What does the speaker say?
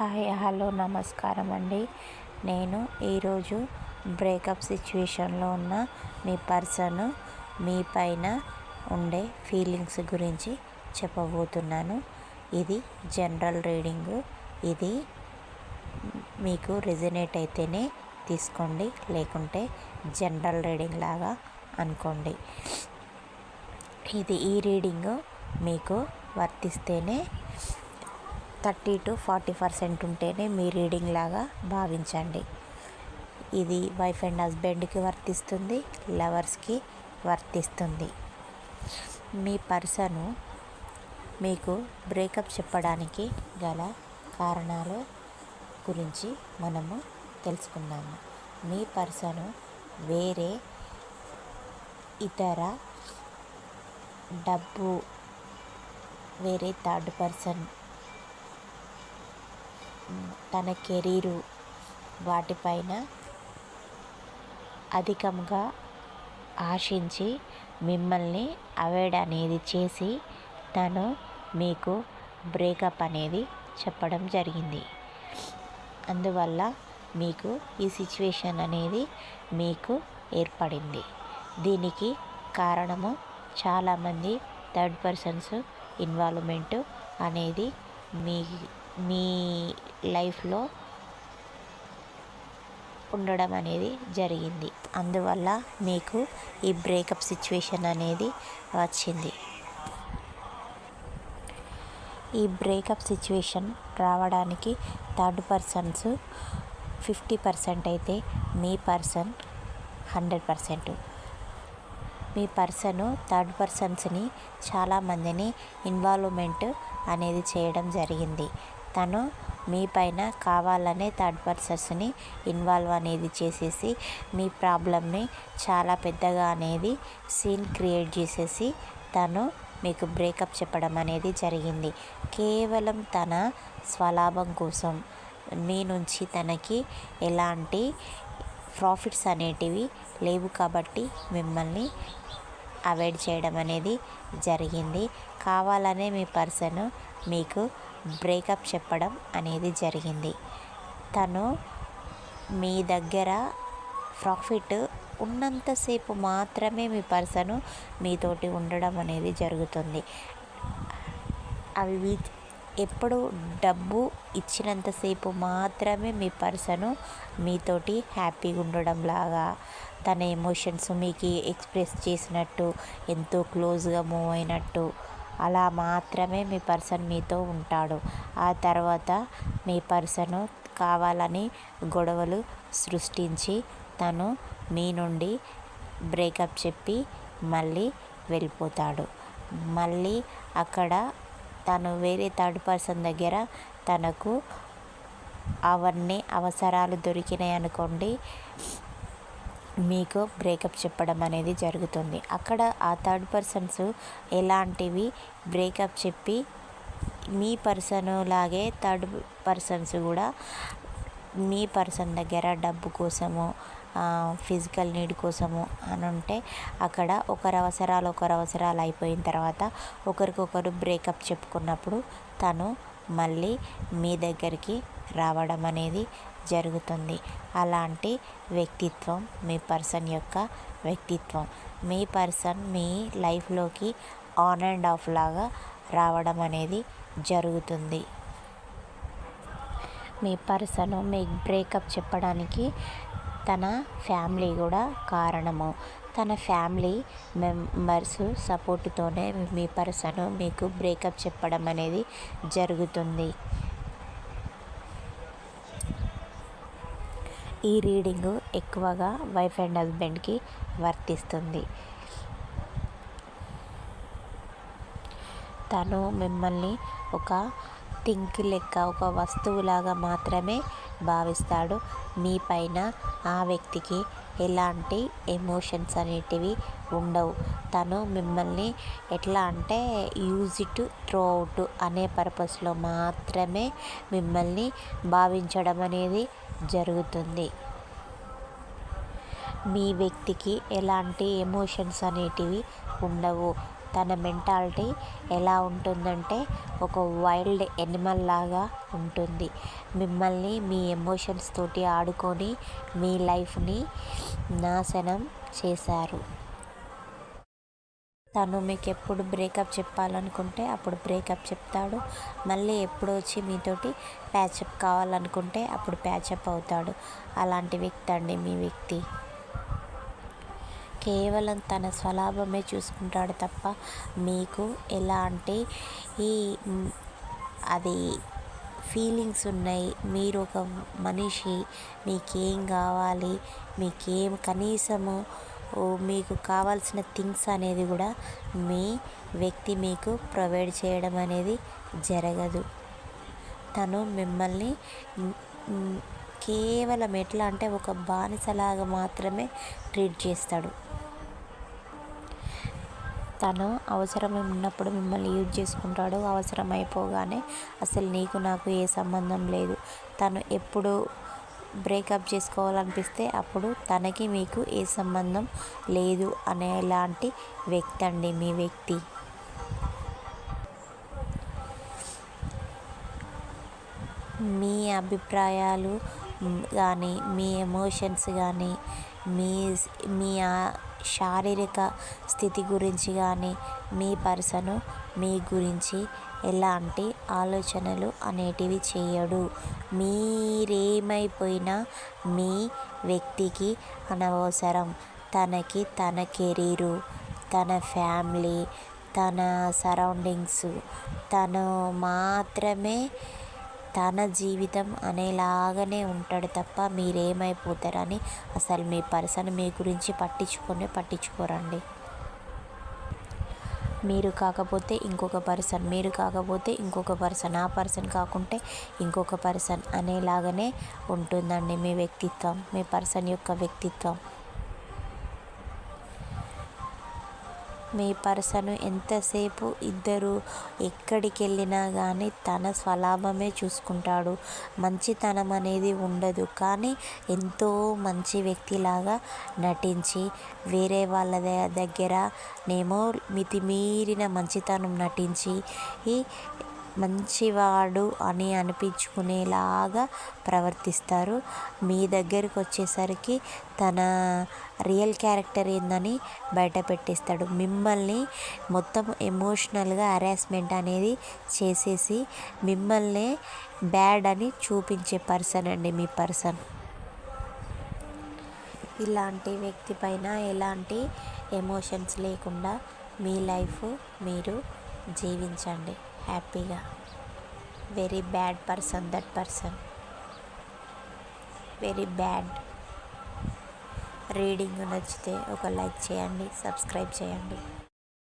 Hi hello నమస్కారం అండి. నేను ఈరోజు బ్రేకప్ సిచ్యువేషన్లో ఉన్న మీ పర్సన్ మీ పైన ఉండే ఫీలింగ్స్ గురించి చెప్పబోతున్నాను. ఇది జనరల్ రీడింగు. ఇది మీకు రెజినేట్ అయితేనే తీసుకోండి లేకుంటే జనరల్ రీడింగ్ లాగా అనుకోండి. ఇది ఈ రీడింగ్ మీకు వర్తిస్తేనే థర్టీ టు ఫార్టీ పర్సెంట్ ఉంటేనే మీ రీడింగ్ లాగా భావించండి. ఇది వైఫ్ అండ్ హస్బెండ్కి వర్తిస్తుంది లవర్స్కి వర్తిస్తుంది. మీ పర్సను మీకు బ్రేకప్ చెప్పడానికి గల కారణాలు గురించి మనము తెలుసుకున్నాము మీ పర్సను వేరే ఇతర డబ్బు వేరే థర్డ్ పర్సన్ తన కెరీరు వాటిపైన అధికంగా ఆశించి మిమ్మల్ని అవాయిడ్ అనేది చేసి తను మీకు బ్రేకప్ అనేది చెప్పడం జరిగింది. అందువల్ల మీకు ఈ సిచ్యువేషన్ అనేది మీకు ఏర్పడింది. దీనికి కారణము చాలామంది థర్డ్ పర్సన్స్ ఇన్వాల్వ్మెంట్ అనేది మీ మీ లైఫ్లో ఉండడం అనేది జరిగింది. అందువల్ల మీకు ఈ బ్రేకప్ సిచ్యువేషన్ అనేది వచ్చింది. ఈ బ్రేకప్ సిచ్యువేషన్ రావడానికి థర్డ్ పర్సన్స్ ఫిఫ్టీ పర్సెంట్ అయితే మీ పర్సన్ హండ్రెడ్ పర్సెంట్. మీ పర్సన్ థర్డ్ పర్సన్స్ని చాలామందిని ఇన్వాల్వ్మెంట్ అనేది చేయడం జరిగింది. తను మీ పైన కావాలనే థర్డ్ పర్సన్స్ని ఇన్వాల్వ్ అనేది చేసేసి మీ ప్రాబ్లమ్ని చాలా పెద్దగా అనేది సీన్ క్రియేట్ చేసేసి తను మీకు బ్రేకప్ చెప్పడం అనేది జరిగింది. కేవలం తన స్వలాభం కోసం మీ నుంచి తనకి ఎలాంటి ప్రాఫిట్స్ అనేటివి లేవు కాబట్టి మిమ్మల్ని అవాయిడ్ చేయడం అనేది జరిగింది. కావాలనే మీ పర్సన్ మీకు బ్రేకప్ చెప్పడం అనేది జరిగింది. తను మీ దగ్గర ప్రాఫిట్ ఉన్నంతసేపు మాత్రమే మీ పర్సన్ మీతోటి ఉండడం అనేది జరుగుతుంది. అవి ఎప్పుడు డబ్బు ఇచ్చినంతసేపు మాత్రమే మీ పర్సను మీతోటి హ్యాపీగా ఉండడం లాగా తన ఎమోషన్స్ మీకు ఎక్స్ప్రెస్ చేసినట్టు ఎంతో క్లోజ్గా మూవ్ అయినట్టు అలా మాత్రమే మీ పర్సన్ మీతో ఉంటాడు. ఆ తర్వాత మీ పర్సను కావాలని గొడవలు సృష్టించి తను మీ నుండి బ్రేకప్ చెప్పి మళ్ళీ వెళ్ళిపోతాడు. మళ్ళీ అక్కడ తను వేరే థర్డ్ పర్సన్ దగ్గర తనకు అవన్నీ అవసరాలు దొరికినాయి అనుకోండి మీకు బ్రేకప్ చెప్పడం అనేది జరుగుతుంది. అక్కడ ఆ థర్డ్ పర్సన్స్ ఎలాంటివి బ్రేకప్ చెప్పి మీ పర్సన్ లాగే థర్డ్ పర్సన్స్ కూడా మీ పర్సన్ దగ్గర డబ్బు కోసము ఫిజికల్ నీడ్ కోసము అని ఉంటే అక్కడ ఒకరి అవసరాలు ఒకరి అవసరాలు అయిపోయిన తర్వాత ఒకరికొకరు బ్రేకప్ చెప్పుకున్నప్పుడు తను మళ్ళీ మీ దగ్గరికి రావడం అనేది జరుగుతుంది. అలాంటి వ్యక్తిత్వం మీ పర్సన్ యొక్క వ్యక్తిత్వం. మీ పర్సన్ మీ లైఫ్లోకి ఆన్ అండ్ ఆఫ్ లాగా రావడం అనేది జరుగుతుంది. మీ పర్సన్ మీకు బ్రేకప్ చెప్పడానికి తన ఫ్యామిలీ కూడా కారణము. తన ఫ్యామిలీ మెంబర్స్ సపోర్ట్తోనే మీ పర్సన్ మీకు బ్రేకప్ చెప్పడం అనేది జరుగుతుంది. ఈ రీడింగు ఎక్కువగా వైఫ్ అండ్ హస్బెండ్కి వర్తిస్తుంది. తను మిమ్మల్ని ఒక థింక్ లెక్క ఒక వస్తువులాగా మాత్రమే భావిస్తాడు. మీ పైన ఆ వ్యక్తికి ఎలాంటి ఎమోషన్స్ అనేటివి ఉండవు. తను మిమ్మల్ని ఎట్లా అంటే యూజ్ ఇట్ త్రో అవుట్ అనే పర్పస్లో మాత్రమే మిమ్మల్ని భావించడం అనేది జరుగుతుంది. మీ వ్యక్తికి ఎలాంటి ఎమోషన్స్ అనేటివి ఉండవు. తన మెంటాలిటీ ఎలా ఉంటుందంటే ఒక వైల్డ్ ఎనిమల్ లాగా ఉంటుంది. మిమ్మల్ని మీ ఎమోషన్స్ తోటి ఆడుకొని మీ లైఫ్ని నాశనం చేశారు. తను మీకు ఎప్పుడు బ్రేకప్ చెప్పాలనుకుంటే అప్పుడు బ్రేకప్ చెప్తాడు. మళ్ళీ ఎప్పుడు వచ్చి మీతోటి ప్యాచప్ కావాలనుకుంటే అప్పుడు ప్యాచప్ అవుతాడు. అలాంటి వ్యక్తి అండి మీ వ్యక్తి. కేవలం తన స్వలాభమే చూసుకుంటాడు తప్ప మీకు ఎలాంటి ఈ అది ఫీలింగ్స్ ఉన్నాయి. మీరు ఒక మనిషి మీకేం కావాలి మీకేం కనీసము మీకు కావాల్సిన థింగ్స్ అనేది కూడా మీ వ్యక్తి మీకు ప్రొవైడ్ చేయడం అనేది జరగదు. తను మిమ్మల్ని కేవలం ఎట్లా అంటే ఒక బానిసలాగా మాత్రమే ట్రీట్ చేస్తాడు. తను అవసరం ఉన్నప్పుడు మిమ్మల్ని యూజ్ చేసుకుంటాడు అవసరం అయిపోగానే అసలు నీకు నాకు ఏ సంబంధం లేదు. తను ఎప్పుడు బ్రేకప్ చేసుకోవాలనిపిస్తే అప్పుడు తనకి మీకు ఏ సంబంధం లేదు అనేలాంటి వ్యక్తి అండి మీ వ్యక్తి. మీ అభిప్రాయాలు కానీ మీ ఎమోషన్స్ కానీ మీ మీ శారీరక స్థితి గురించి కానీ మీ పర్సను మీ గురించి ఎలాంటి ఆలోచనలు అనేటివి చేయడు. మీరేమైపోయినా మీ వ్యక్తికి అనవసరం. తనకి తన కెరీరు తన ఫ్యామిలీ తన సరౌండింగ్స్. తను మాత్రమే తన జీవితం అనేలాగానే ఉంటాడు తప్ప మీరేమైపోతారని అసలు మీ పర్సన్ మీ గురించి పట్టించుకొని పట్టించుకోరండి. మీరు కాకపోతే ఇంకొక పర్సన్ మీరు కాకపోతే ఇంకొక పర్సన్ ఆ పర్సన్ కాకుంటే ఇంకొక పర్సన్ అనేలాగానే ఉంటుందండి మీ వ్యక్తిత్వం మీ పర్సన్ యొక్క వ్యక్తిత్వం. మీ పర్సను ఎంతసేపు ఇద్దరు ఎక్కడికి వెళ్ళినా కానీ తన స్వలాభమే చూసుకుంటాడు. మంచితనం అనేది ఉండదు. కానీ ఎంతో మంచి వ్యక్తిలాగా నటించి వేరే వాళ్ళ దగ్గర నేమో మితిమీరిన మంచితనం నటించి మంచివాడు అని అనిపించుకునేలాగా ప్రవర్తిస్తారు. మీ దగ్గరికి వచ్చేసరికి తన రియల్ క్యారెక్టర్ ఏందని బయట పెట్టేస్తాడు. మిమ్మల్ని మొత్తం ఎమోషనల్గా హరాస్మెంట్ అనేది చేసేసి మిమ్మల్ని బ్యాడ్ అని చూపించే పర్సన్ అండి మీ పర్సన్. ఇలాంటి వ్యక్తి పైన ఎలాంటి ఎమోషన్స్ లేకుండా మీ లైఫ్ మీరు జీవించండి. హ్యాపీగా. Very bad person that person very bad reading నచ్చితే ఒక లైక్ చేయండి సబ్స్క్రైబ్ చేయండి.